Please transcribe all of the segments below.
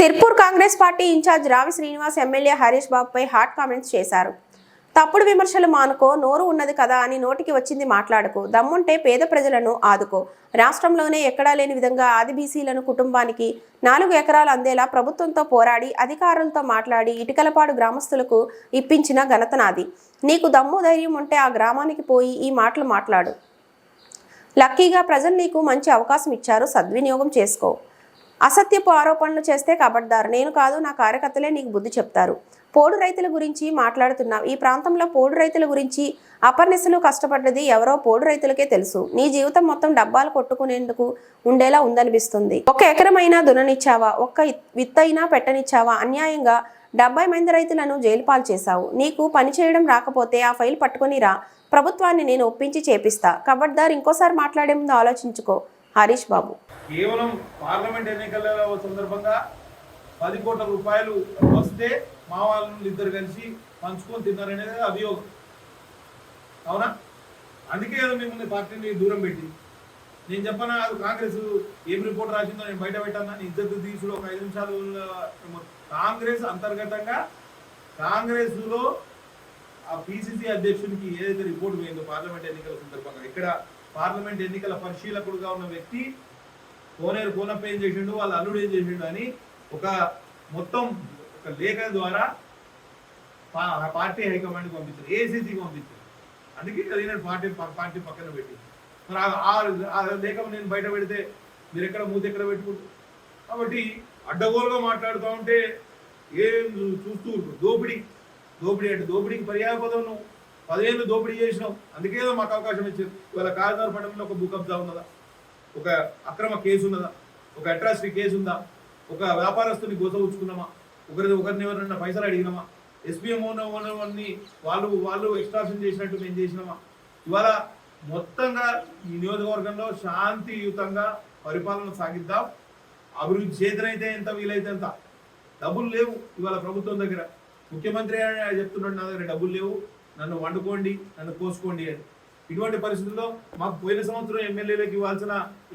Sirpur Congress party in charge Ravi Srinivas MLA Harish బాబుపై hot comments చేశారు. తప్పుడు విమర్శలు మానుకో నోరు ఉన్నది కదా అని నోటికి వచ్చింది మాట్లాడుకో దమ్ముంటే పేద ప్రజలను ఆదుకో. రాష్ట్రంలోనే ఎక్కడా లేని విధంగా ఆది బీసీలను కుటుంబానికి నాలుగు ఎకరాలు అందేలా ప్రభుత్వంతో పోరాడి అధికారులతో మాట్లాడి ఇటుకలపాడు గ్రామస్తులకు ఇప్పించిన ఘనత నాది. నీకు దమ్ము ధైర్యం ఉంటే ఆ గ్రామానికి పోయి ఈ మాటలు మాట్లాడు. లక్కీగా ప్రజలు నీకు మంచి అవకాశం ఇచ్చారు సద్వినియోగం చేసుకో. అసత్యపు ఆరోపణలు చేస్తే కబడ్దారు. నేను కాదు నా కార్యకర్తలే నీకు బుద్ధి చెప్తారు. పోడు రైతుల గురించి మాట్లాడుతున్నావు. ఈ ప్రాంతంలో పోడు రైతుల గురించి అపర్నిసలు కష్టపడ్డది ఎవరో పోడు రైతులకే తెలుసు. నీ జీవితం మొత్తం డబ్బాలు కొట్టుకునేందుకు ఉండేలా ఉందనిపిస్తుంది. ఒక ఎకరమైనా దుననిచ్చావా ఒక్క విత్తైనా పెట్టనిచ్చావా? అన్యాయంగా డెబ్బై మంది రైతులను జైలు పాలు చేశావు. నీకు పని చేయడం రాకపోతే ఆ ఫైల్ పట్టుకొని రా. ప్రభుత్వాన్ని నేను ఒప్పించి చేపిస్తా. కబడ్దార్ ఇంకోసారి మాట్లాడే ముందు ఆలోచించుకో. హరీష్ బాబు. కేవలం పార్లమెంట్ ఎన్నికల సందర్భంగా పది కోట్ల రూపాయలు వస్తే మా వాళ్ళు ఇద్దరు కలిసి పంచుకొని తిన్నారనేది అభియోగం. అవునా? అందుకే కదా మిమ్మల్ని పార్టీని దూరం పెట్టి. నేను చెప్పనా అది కాంగ్రెస్ ఏం రిపోర్ట్ రాసిందో నేను బయట పెట్టాను? ఇద్దరు తీసుడు ఒక ఐదు నిమిషాలు కాంగ్రెస్ అంతర్గతంగా కాంగ్రెస్లో ఆ పిసిసి అధ్యక్షునికి ఏదైతే రిపోర్ట్ పోయిందో పార్లమెంట్ ఎన్నికల సందర్భంగా ఇక్కడ పార్లమెంట్ ఎన్నికల పరిశీలకుడుగా ఉన్న వ్యక్తి కోనేరు కోనప్ప ఏం చేసిండు? వాళ్ళ అల్లుడు ఏం చేసిండు అని ఒక మొత్తం ఒక లేఖ ద్వారా పార్టీ హైకమాండ్కి పంపించారు ఏసీసీకి పంపించారు. అందుకే అది నేను పార్టీ పార్టీ పక్కన పెట్టి మరి ఆ- లేఖ నేను బయట పెడితే మీరు ఎక్కడ మూత ఎక్కడ పెట్టుకుంటారు? కాబట్టి అడ్డగోలుగా మాట్లాడుతూ ఉంటే ఏం చూస్తూ ఉంటారు? దోపిడీ. దోపిడీ అంటే దోపిడీకి పర్యాయపదం నువ్వు. పదిహేను దోపిడీ చేసినాం. అందుకేదో మాకు అవకాశం ఇచ్చారు. ఇవాళ కాకినాడ పట్టణంలో ఒక భూ కబ్జా ఉన్నదా? ఒక అక్రమ కేసు ఉన్నదా? ఒక అట్రాసిటీ కేసు ఉందా? ఒక వ్యాపారస్తుని గోసవుచ్చుకున్నామా ఒకరిది ఒకరిని ఎవరైనా పైసలు అడిగినామా? ఎస్పీఎం ఓనర్ని వాళ్ళు వాళ్ళు ఎక్స్ట్రాక్షన్ చేసినట్టు మేము చేసినామా? ఇవాళ మొత్తంగా ఈ నియోజకవర్గంలో శాంతియుతంగా పరిపాలన సాగిద్దాం. అభివృద్ధి చేతనైతే ఎంత వీలైతే ఎంత డబ్బులు లేవు ఇవాళ ప్రభుత్వం దగ్గర. ముఖ్యమంత్రి చెప్తున్నాడు నా దగ్గర డబ్బులు లేవు. నన్ను వండుకోండి నన్ను కోసుకోండి అని. ఇటువంటి పరిస్థితుల్లో మాకు పోయిన సంవత్సరం ఎమ్మెల్యేలకు ఇవ్వాల్సిన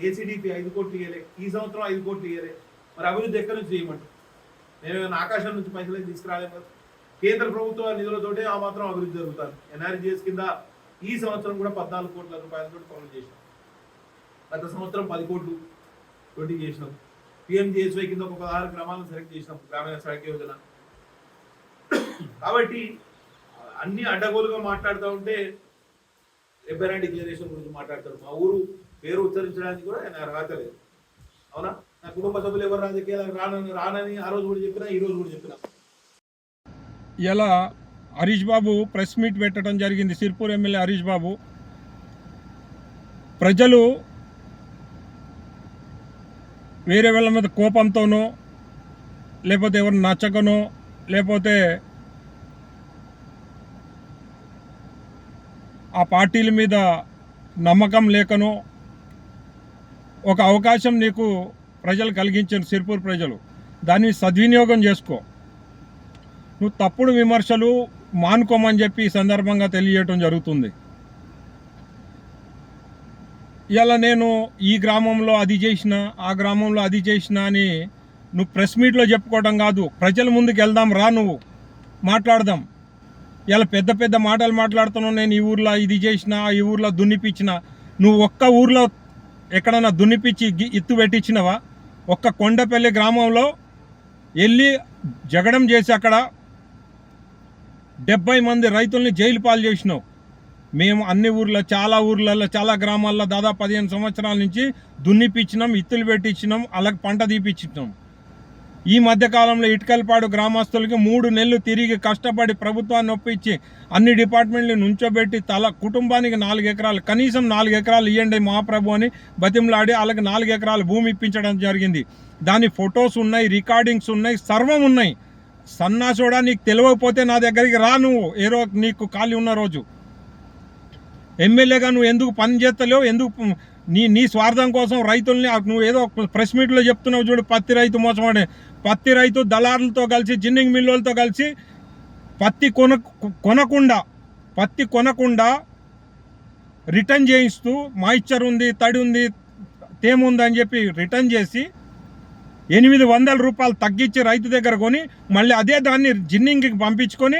ఏసీడీపీ ఐదు కోట్లు ఇవ్వలే ఈ సంవత్సరం ఐదు కోట్లు ఇవ్వలే మరి అభివృద్ధి ఎక్కడి నుంచి చేయమంటారు? మేము ఏమైనా ఆకాశం నుంచి పైసలు తీసుకురాలేము కేంద్ర ప్రభుత్వ నిధులతోటే ఆ మాత్రం అభివృద్ధి జరుగుతారు ఎన్ఆర్జీఎస్ కింద ఈ సంవత్సరం కూడా పద్నాలుగు కోట్ల రూపాయలతో పనులు చేసినాం గత సంవత్సరం పది కోట్లు తోటి చేసినాం. పిఎంజిఎస్వై కింద ఒక పదహారు గ్రామాలను సెలెక్ట్ చేసినాం. గ్రామీణ సడక్ యోజన. కాబట్టి అన్ని అడ్డగోలుగా మాట్లాడుతూ ఉంటే రిపేర్ డిక్లరేషన్ గురించి మాట్లాడతారు. మా ఊరు పేరు ఉచ్చరించడానికి కూడా ఆయన అర్హత లేదు. అవునా? నా కుటుంబ సభ్యులు ఎవరు రాజకీయాలకు రానని రానని ఆ రోజు కూడా చెప్పినా ఈ రోజు కూడా చెప్పినా. ఇలా హరీష్ బాబు ప్రెస్ మీట్ పెట్టడం జరిగింది. సిర్పూర్ ఎమ్మెల్యే హరీష్ బాబు. ప్రజలు వేరే వాళ్ళ మీద కోపంతోనో లేకపోతే ఎవరు నచ్చకనో లేకపోతే ఆ పార్టీల మీద నమ్మకం లేకనో ఒక అవకాశం నీకు ప్రజలు కలిగించారు సిర్పూర్ ప్రజలు. దాన్ని సద్వినియోగం చేసుకో. నువ్వు తప్పుడు విమర్శలు మానుకోమని చెప్పి ఈ సందర్భంగా తెలియజేయటం జరుగుతుంది. ఇలా నేను ఈ గ్రామంలో అది చేసిన ఆ గ్రామంలో అది చేసిన అని నువ్వు ప్రెస్ మీట్లో చెప్పుకోవడం కాదు. ప్రజల ముందుకు వెళ్దాం రా నువ్వు. మాట్లాడదాం. ఇలా పెద్ద పెద్ద మాటలు మాట్లాడుతున్నావు నేను ఈ ఊర్లో ఇది చేసిన ఈ ఊర్లో దున్నిపించిన. నువ్వు ఒక్క ఊర్లో ఎక్కడన్నా దున్నిపించి గి- ఇత్తు పెట్టించినవా? ఒక్క కొండపల్లి గ్రామంలో వెళ్ళి జగడం చేసి అక్కడ డెబ్బై మంది రైతుల్ని జైలు పాలు చేసినావు. మేము అన్ని ఊర్లో చాలా ఊర్లలో చాలా గ్రామాల్లో దాదాపు పదిహేను సంవత్సరాల నుంచి దున్నిపించినాం ఇత్తులు పెట్టించినాం అలాగే పంట తీపిచ్చినాం. ఈ మధ్యకాలంలో ఇటుకలపాడు గ్రామస్తులకి మూడు నెలలు తిరిగి కష్టపడి ప్రభుత్వాన్ని ఒప్పించి అన్ని డిపార్ట్మెంట్లు నుంచోబెట్టి తల కుటుంబానికి నాలుగు ఎకరాలు కనీసం నాలుగు ఎకరాలు ఇవ్వండి మహాప్రభు అని బతిమలాడి వాళ్ళకి నాలుగు ఎకరాలు భూమి ఇప్పించడం జరిగింది. దాని ఫొటోస్ ఉన్నాయి రికార్డింగ్స్ ఉన్నాయి సర్వం ఉన్నాయి. సన్నాసుడా నీకు తెలియకపోతే నా దగ్గరికి రా నువ్వు. ఏరో నీకు ఖాళీ ఉన్న రోజు. ఎమ్మెల్యేగా నువ్వు ఎందుకు పని చేస్తలేవు? ఎందుకు నీ నీ స్వార్థం కోసం రైతుల్ని నువ్వు ఏదో ప్రెస్ మీట్లో చెప్తున్నావు చూడు పత్తి రైతు మోసమాడే పత్తి రైతు దళారులతో కలిసి జిన్నింగ్ మిల్లులతో కలిసి పత్తి కొన కొనకుండా పత్తి కొనకుండా రిటర్న్ చేయిస్తూ మాయిశ్చర్ ఉంది తడి ఉంది తేముంది అని చెప్పి రిటర్న్ చేసి ఎనిమిది వందల రూపాయలు తగ్గించి రైతు దగ్గర కొని మళ్ళీ అదే దాన్ని జిన్నింగ్కి పంపించుకొని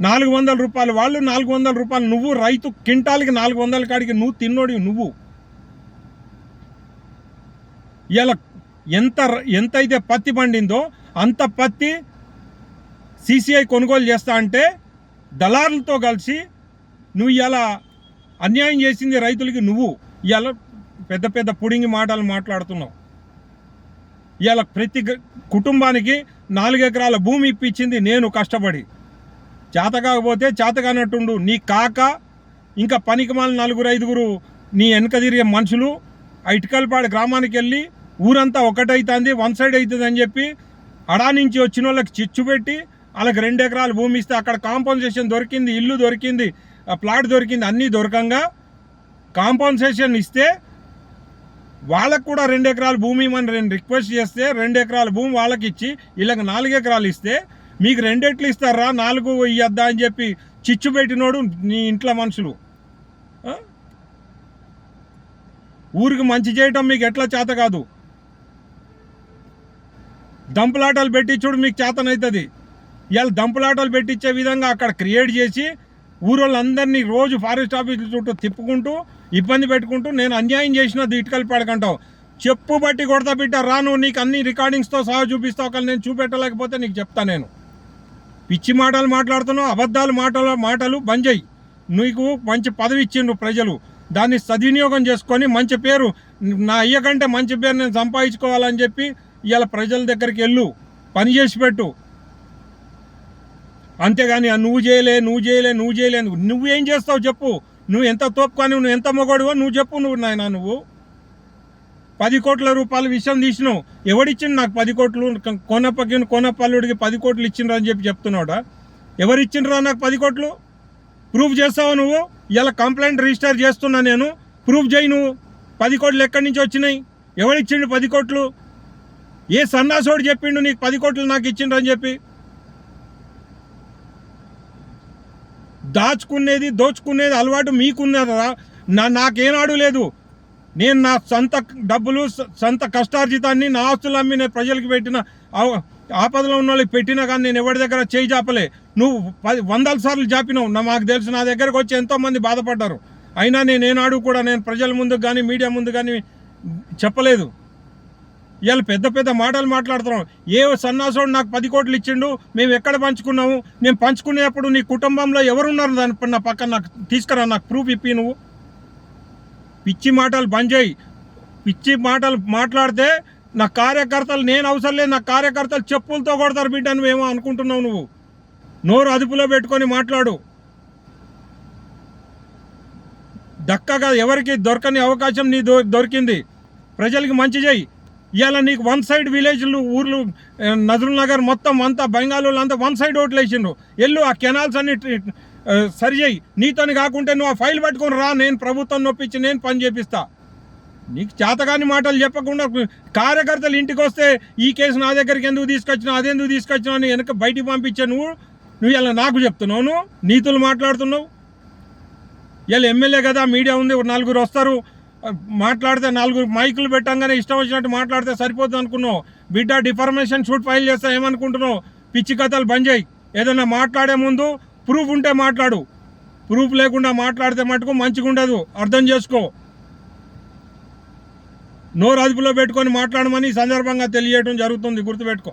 నాలుగు వందల రూపాయలు వాళ్ళు నాలుగు వందల రూపాయలు నువ్వు రైతు కింటాలకి నాలుగు వందల కాడికి నువ్వు తిన్నోడి నువ్వు. ఇలా ఎంత ఎంత అయితే పత్తి పండిందో అంత పత్తి సిసిఐ కొనుగోలు చేస్తా అంటే దళారులతో కలిసి నువ్వు ఇలా అన్యాయం చేసింది రైతులకి నువ్వు. ఇలా పెద్ద పెద్ద పుడింగి మాటలు మాట్లాడుతున్నావు. ఇలా ప్రతి కుటుంబానికి నాలుగు ఎకరాల భూమి ఇప్పించింది నేను కష్టపడి. చేత కాకపోతే చేత కానట్టుండు నీ కాక ఇంకా పనికిమాల నలుగురు ఐదుగురు నీ వెనక తిరిగే మనుషులు ఆ ఇటుకలపాడు గ్రామానికి వెళ్ళి ఊరంతా ఒకటైతుంది వన్ సైడ్ అవుతుంది అని చెప్పి అడా నుంచి వచ్చిన వాళ్ళకి చిచ్చు పెట్టి వాళ్ళకి రెండు ఎకరాలు భూమి ఇస్తే అక్కడ కాంపన్సేషన్ దొరికింది ఇల్లు దొరికింది ప్లాట్ దొరికింది అన్నీ దొరకంగా కాంపన్సేషన్ ఇస్తే వాళ్ళకు కూడా రెండు ఎకరాల భూమి మనం రెండు రిక్వెస్ట్ చేస్తే రెండు ఎకరాల భూమి వాళ్ళకి ఇచ్చి వీళ్ళకి నాలుగు ఎకరాలు ఇస్తే మీకు రెండెట్లు ఇస్తారా నాలుగు ఇయ్యద్దా అని చెప్పి చిచ్చు పెట్టినోడు నీ ఇంట్లో మనుషులు. ఊరికి మంచి చేయటం మీకు ఎట్లా చేత కాదు. దంపులాటలు పెట్టించుడు మీకు చేతనవుతుంది ఇవాళ దంపులాటలు పెట్టించే విధంగా అక్కడ క్రియేట్ చేసి ఊరోళ్ళందరినీ రోజు ఫారెస్ట్ ఆఫీసుల చుట్టూ తిప్పుకుంటూ ఇబ్బంది పెట్టుకుంటూ నేను అన్యాయం చేసిన ఇటుకలు పడకంటావు. చెప్పు బట్టి కొడతా బిడ్డ రాను నీకు అన్ని రికార్డింగ్స్తో సహా చూపిస్తావు కానీ నేను చూపెట్టలేకపోతే నీకు చెప్తా నేను. పిచ్చి మాటలు మాట్లాడుతున్నావు అబద్ధాలు మాటలు మాటలు బంద్ చేయి. నీకు మంచి పదవి ఇచ్చిండ్రు ప్రజలు. దాన్ని సద్వినియోగం చేసుకొని మంచి పేరు నా అయ్య కంటే మంచి పేరు నేను సంపాదించుకోవాలని చెప్పి ఇవాళ ప్రజల దగ్గరికి వెళ్ళు పని చేసి పెట్టు. అంతేగాని నువ్వు చేయలే నువ్వు చేయలే నువ్వు చేయలే నువ్వేం చేస్తావు చెప్పు. నువ్వు ఎంత తోపుకొని నువ్వు ఎంత మొగడువో నువ్వు చెప్పు నువ్వు నాయన నువ్వు. పది కోట్ల రూపాయల విషయం తీసినావు. ఎవడిచ్చిండు నాకు పది కోట్లు? కోనప్పకి కోనపల్లుడికి పది కోట్లు ఇచ్చిండ్రు అని చెప్పి చెప్తున్నాడా ఎవరు నాకు పది కోట్లు? ప్రూఫ్ చేస్తావు నువ్వు? ఇలా కంప్లైంట్ రిజిస్టర్ చేస్తున్నా నేను. ప్రూఫ్ చేయి నువ్వు. పది కోట్లు ఎక్కడి నుంచి వచ్చినాయి? ఎవరిచ్చిండు పది కోట్లు? ఏ సన్నాసోడు చెప్పిండు నీకు పది కోట్లు నాకు ఇచ్చిండ్రు అని చెప్పి? దాచుకునేది దోచుకునేది అలవాటు మీకున్నదా? నా నాకేనాడు లేదు. నేను నా సొంత డబ్బులు సొంత కష్టార్జితాన్ని నా ఆస్తులు అమ్మి నేను ప్రజలకు పెట్టిన ఆపదలో ఉన్న వాళ్ళకి పెట్టినా కానీ నేను ఎవరి దగ్గర చేయి జాపలే నువ్వు పది వందల సార్లు జాపినావు నా మాకు తెలుసు నా దగ్గరకు వచ్చి ఎంతోమంది బాధపడ్డారు. అయినా నేను ఏనాడు కూడా నేను ప్రజల ముందు కానీ మీడియా ముందు కానీ చెప్పలేదు. ఇవాళ పెద్ద పెద్ద మాటలు మాట్లాడుతున్నాం. ఏ సన్నాసుడు నాకు పది కోట్లు ఇచ్చిండు మేము ఎక్కడ పంచుకున్నాము? నేను పంచుకునేప్పుడు నీ కుటుంబంలో ఎవరున్నారు దాని నా పక్కన నాకు తీసుకురా నాకు ప్రూఫ్ ఇప్పి నువ్వు. పిచ్చి మాటలు బంద్ చేయి. పిచ్చి మాటలు మాట్లాడితే నా కార్యకర్తలు నేను అవసరం లేదు నా కార్యకర్తలు చెప్పులతో కొడతారు బిడ్డ మేము అనుకుంటున్నావు నువ్వు. నోరు అదుపులో పెట్టుకొని మాట్లాడు. దక్కగా ఎవరికి దొరకని అవకాశం నీ దొరికింది. ప్రజలకి మంచి చేయి. ఇవాళ నీకు వన్ సైడ్ విలేజ్లు ఊర్లు నజరుల్ నగర్ మొత్తం అంతా బెంగాలు అంతా వన్ సైడ్ ఓట్లు వేసిండ్రు ఎల్లు ఆ కెనాల్స్ అన్ని టి- సరి చేయి. నీతోని కాకుంటే నువ్వు ఆ ఫైల్ పట్టుకుని రా నేను ప్రభుత్వం నొప్పించి నేను పని చేపిస్తా. నీకు చేతగాని మాటలు చెప్పకుండా కార్యకర్తలు ఇంటికి వస్తే ఈ కేసు నా దగ్గరికి ఎందుకు తీసుకొచ్చినావు అదెందుకు తీసుకొచ్చినావు అని వెనక బయటికి పంపించా నువ్వు నువ్వు ఇలా నాకు చెప్తున్నావు నువ్వు నీతులు మాట్లాడుతున్నావు. ఇలా ఎమ్మెల్యే కదా మీడియా ఉంది ఒక నలుగురు వస్తారు. మాట్లాడితే నలుగురు మైకులు పెట్టంగానే ఇష్టం వచ్చినట్టు మాట్లాడితే సరిపోతుంది అనుకున్నావు. బిడ్డ డిఫర్మేషన్ షూట్ ఫైల్ చేస్తా ఏమనుకుంటున్నావు? పిచ్చి కథలు బంద్ చేయి. ఏదైనా మాట్లాడే ముందు ప్రూఫ్ ఉంటే మాట్లాడు. ప్రూఫ్ లేకుండా మాట్లాడితే మటుకు మంచిగా ఉండదు. అర్థం చేసుకో. నోరు అదుపులో పెట్టుకొని మాట్లాడమని సందర్భంగా తెలియటం జరుగుతుంది. గుర్తుపెట్టుకో.